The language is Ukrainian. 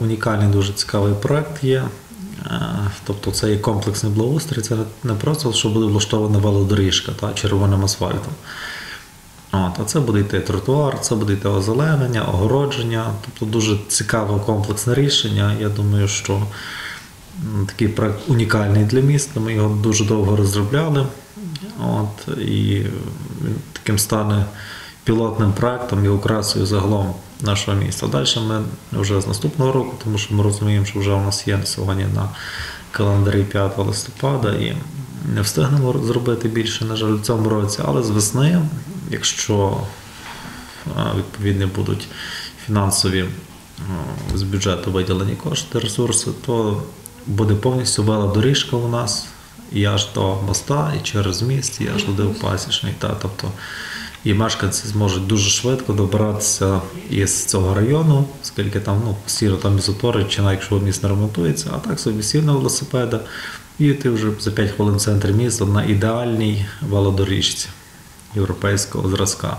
унікальний, дуже цікавий проект є. Е, Тобто це є комплексний благоустрій, це не просто, що буде влаштована велодоріжка та червоним асфальтом. От, а це буде йти тротуар, це буде йти озеленення, огородження. Тобто дуже цікаве комплексне рішення. Я думаю, що такий проект унікальний для міста. Ми його дуже довго розробляли. От, і він таким стане пілотним проектом і окрасою загалом нашого міста. Далі ми вже з наступного року, тому що ми розуміємо, що вже у нас є сьогодні на календарі 5 листопада і не встигнемо зробити більше, на жаль, в цьому році, але з весни, якщо е, відповідні будуть фінансові е, з бюджету виділені кошти, ресурси, то буде повністю велодоріжка у нас і аж до моста, і через міст, і аж туди в пасічний. Тобто, і мешканці зможуть дуже швидко добиратися із цього району, оскільки там ну, сіро там ізотори, чи навіть якщо міст не ремонтується, а так собі сів на велосипеда, і ти вже за 5 хвилин в центрі міста на ідеальній велодоріжці європейського зразка.